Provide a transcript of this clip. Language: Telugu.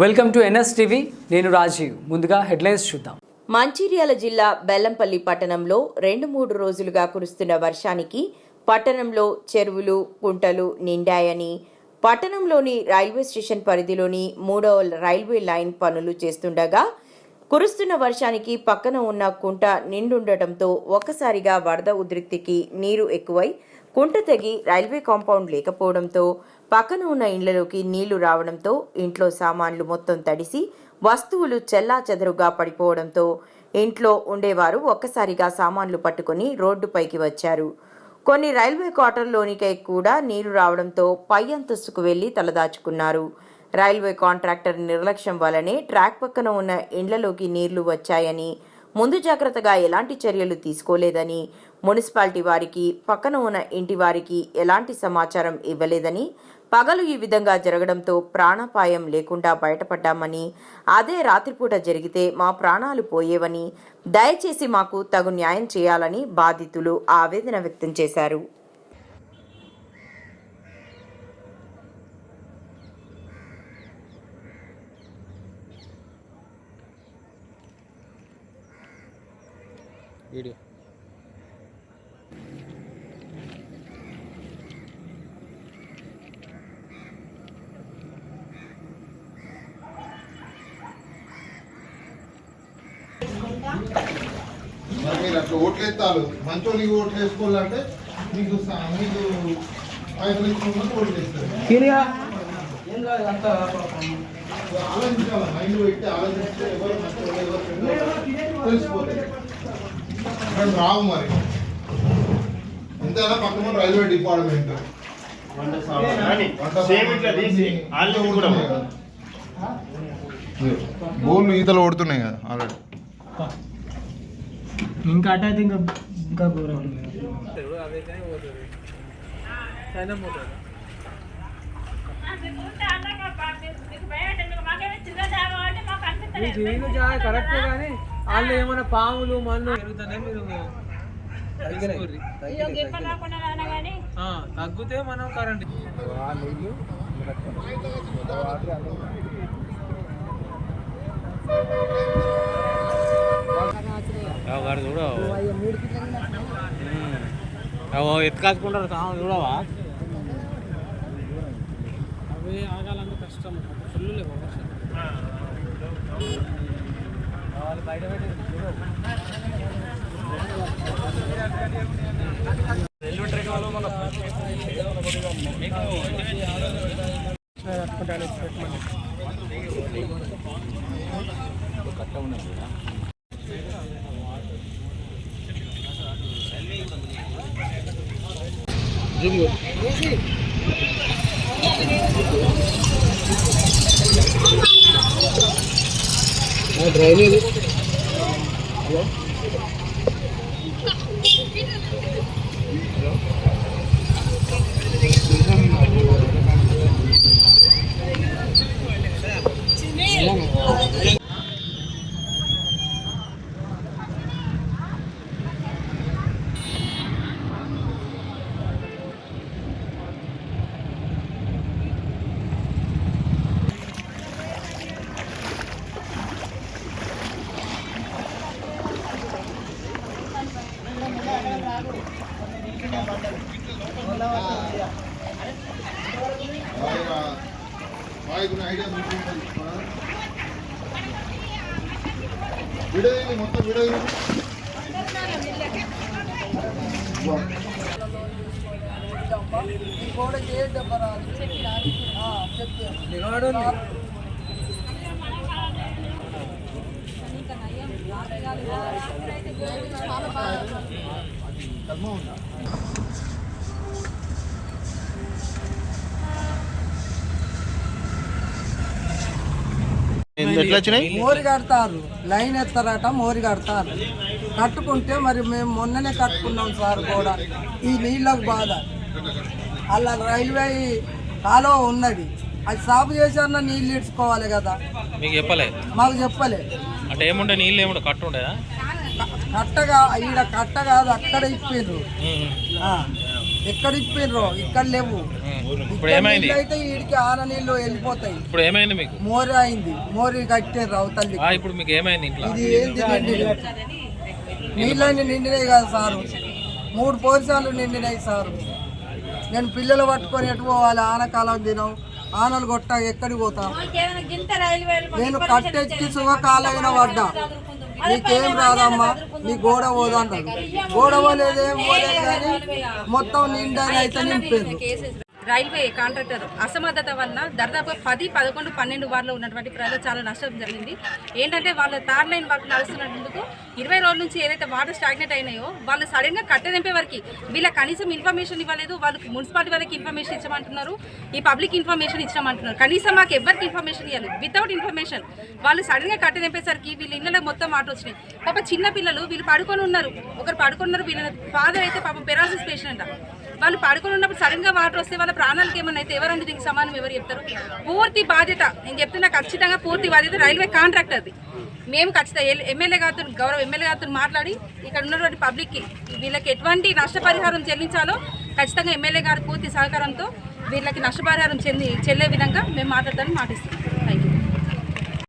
Welcome to NS TV. నేను రాజీవ్. ముందుగా హెడ్లైన్స్ చూద్దాం. మంచిర్యాల జిల్లా బెల్లంపల్లి పట్టణంలో రెండు మూడు రోజులుగా కురుస్తున్న వర్షానికి పట్టణంలో చెరువులు కుంటలు నిండాయని పట్టణంలోని రైల్వే స్టేషన్ పరిధిలోని మూడవ రైల్వే లైన్ పనులు చేస్తుండగా కురుస్తున్న వర్షానికి పక్కన ఉన్న కుంట నిండుండటంతో ఒక్కసారిగా వరద ఉధృతికి నీరు ఎక్కువై కుంట తెగి రైల్వే కాంపౌండ్ లేకపోవడంతో పక్కన ఉన్న ఇండ్లలోకి నీళ్ళు రావడంతో ఇంట్లో సామాన్లు మొత్తం తడిసి వస్తువులు చెల్లా చెదరుగా పడిపోవడంతో ఇంట్లో ఉండేవారు ఒక్కసారిగా సామాన్లు పట్టుకొని రోడ్డుపైకి వచ్చారు. కొన్ని రైల్వే క్వార్టర్లోనికై కూడా నీరు రావడంతో పై అంతస్తుకు వెళ్ళి తలదాచుకున్నారు. రైల్వే కాంట్రాక్టర్ నిర్లక్ష్యం వల్లనే ట్రాక్ పక్కన ఉన్న ఇండ్లలోకి నీళ్ళు వచ్చాయని ముందు జాగ్రత్తగా ఎలాంటి చర్యలు తీసుకోలేదని మున్సిపాలిటీ వారికి పక్కన ఉన్న ఇంటి వారికి ఎలాంటి సమాచారం ఇవ్వలేదని పగలు ఈ విధంగా జరగడంతో ప్రాణాపాయం లేకుండా బయటపడ్డామని అదే రాత్రిపూట జరిగితే మా ప్రాణాలు పోయేవని దయచేసి మాకు తగు న్యాయం చేయాలని బాధితులు ఆవేదన వ్యక్తం చేశారు. వీడియో. అట్లా ఓట్లు ఎత్తాలు మంచోళ్ళకి ఓట్లు వేసుకోవాలంటే మీకు మీకు ఇచ్చుకున్నట్టు ఓట్లు వేస్తారు ఆలోచించాలి? మైండ్ పెట్టి ఆలోచిస్తే ఎవరు రావు మరి. ఎంతైనా పక్కన రైల్వే డిపార్ట్మెంట్. వంట సేమ్ ఇట్లా తీసి ఆల్రెడీ కూడా బోర్లు ఈతలు కొడుతున్నాయి కదా ఆల్రెడీ. ఇంకా అటు అయితే ఇంకా ఇంకా ఘోరం మీకు ఇల్లు చాలా కరెక్టే కానీ వాళ్ళు ఏమైనా పాములు మన్ను పెరుగుతానే మీరు తగ్గితే మనం కరెంట్ వాడు చూడవు? అవో ఎత్తుకాచుకుంటారు తాము చూడవా? అవి ఆగాలంటే కష్టం. ఫుల్ లేవు వర్షం. వాళ్ళు బయట పెట్టి ఐడియా వీడియో తీయండి, మొత్తం వీడియో తీయండి. ఎట్లా వచ్చినాయి? మోరి కడతారు. లైన్ ఎత్తారట మోరి కడతారు. కట్టుకుంటే మరి మేము మొన్ననే కట్టుకున్నాం సార్ కూడా ఈ నీళ్ళకు బాధ. అలా రైల్వే కాలువ ఉన్నది. అది సాగు చేసన్నా నీళ్ళు ఇడ్చుకోవాలి కదా. మీకు చెప్పలే? మాకు చెప్పలే. అంటే ఏముండే నీళ్ళు ఏముండే? కట్టు ఉండేదా క- కట్టగా ఈడ కట్ట కాదు అక్కడ ఇప్పిండ్రు ఆ. ఎక్కడ ఇప్పిండ్రో ఇక్కడ లేవు. ఇప్పుడు ఏమైంది? అయితే వీడికి ఆన నీళ్ళు వెళ్ళిపోతాయి. ఇప్పుడు ఏమైంది మీకు? మోరి అయింది. మోరి కట్టారు అవతల్లి ఆ, ఇప్పుడు మీకు ఏమైంది ఇంట్లో? ఇది ఏంది నిండి నీళ్ళని నిండినాయి కదా సారు. మూడు పోరిసాలు నిండినాయి సారు. నేను పిల్లలు పట్టుకొని ఎటు పోవాలి? ఆనకాలం దినం. ఆనలు కొట్ట ఎక్కడికి పోతా? నేను కట్టెక్కి సుఖకాలైన పడ్డా. నీకేం రాదమ్మా? నీ గోడ పోదంటాడు గోడ పోలేదేం పోలేదు కానీ మొత్తం నిండా అయితే నింపారు రైల్వే కాంట్రాక్టర్ అసమర్థత వలన దాదాపు పది పదకొండు పన్నెండు వార్లో ఉన్నటువంటి ప్రజలు చాలా నష్టం జరిగింది. ఏంటంటే వాళ్ళ తార్ లైన్ వర్క్ నడుస్తున్నందుకు ఇరవై రోజుల నుంచి ఏదైతే వాటర్ స్టాగ్నేట్ అయినాయో వాళ్ళు సడన్గా కట్టెదింపే వరకు వీళ్ళ కనీసం ఇన్ఫర్మేషన్ ఇవ్వలేదు. వాళ్ళకి మున్సిపాలిటీ వాళ్ళకి ఇన్ఫర్మేషన్ ఇచ్చామంటున్నారు. ఈ పబ్లిక్ ఇన్ఫర్మేషన్ ఇచ్చామంటున్నారు. కనీసం మాకు ఎవరికి ఇన్ఫర్మేషన్ ఇవ్వాలి వితౌట్ ఇన్ఫర్మేషన్ వాళ్ళు సడన్గా కట్టెదింపేసరికి వీళ్ళ ఇళ్ళలో మొత్తం మాట వచ్చినాయి. పాప చిన్న పిల్లలు వీళ్ళు పడుకొని ఉన్నారు. ఒకరు పడుకున్నారు వీళ్ళ ఫాదర్ అయితే పాపం పెరాలసిస్ పేషెంట్. అంట వాళ్ళు పడుకొని ఉన్నప్పుడు సడన్గా వాటర్ వస్తే వాళ్ళ ప్రాణాలకి ఏమన్నా అయితే ఎవరండి దీనికి సమానం ఎవరు చెప్తారు? పూర్తి బాధ్యత నేను చెప్తున్నా ఖచ్చితంగా పూర్తి బాధ్యత రైల్వే కాంట్రాక్టర్ది. మేము ఖచ్చితంగా ఎల్- ఎమ్మెల్యే గారు గౌరవ ఎమ్మెల్యే గారితో మాట్లాడి ఇక్కడ ఉన్నటువంటి పబ్లిక్కి వీళ్ళకి ఎటువంటి నష్టపరిహారం చెల్లించాలో ఖచ్చితంగా ఎమ్మెల్యే గారి పూర్తి సహకారంతో వీళ్ళకి నష్టపరిహారం చెంది చెల్లే విధంగా మేము మాట్లాడతామని మాటిస్తున్నాం.